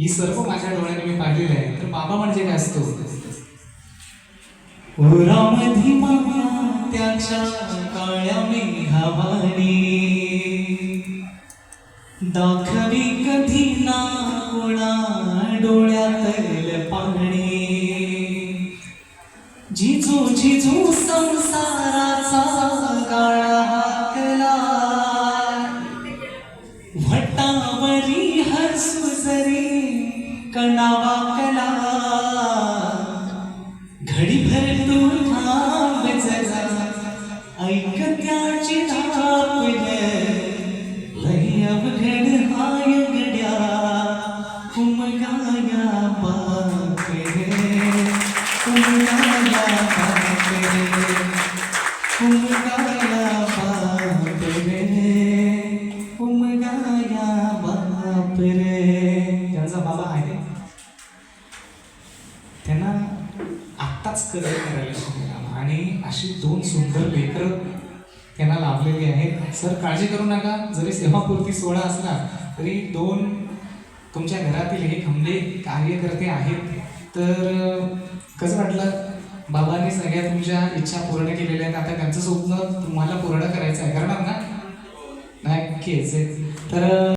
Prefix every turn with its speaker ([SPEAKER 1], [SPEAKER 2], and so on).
[SPEAKER 1] ही सर्व माझ्या डोळ्याने मी पाहिलेलं आहे. तर बाबा म्हणजे काय असतो? त्याच्या काळ्या दाखवी कधी ना कोणा डोळ्यातल पाणी. जिजू जिजू संसाराचा काळा हाकला. वटावरी हसू जरी कणावा कला घडीभर तू थांब जरा ऐक त्याची धापल लई अवघड हाय गड्या उमगाया बापरे उमगाया बापरे उमगाया बाबा आहे त्यांना आत्ताच कदर करायला आणि अशी दोन सुंदर लेकरं त्यांना लाभलेली आहेत. सर काळजी करू नका. जरी सेवापूर्ती सोहळा असला तरी दोन तुमच्या घरातील हे खंबे कार्यकर्ते आहेत. तर कसं वाटलं? बाबांनी सगळ्या तुमच्या इच्छा पूर्ण केलेल्या आहेत. आता त्यांचं स्वप्न तुम्हाला पूर्ण करायचं आहे. करणार ना? नक्कीच. तर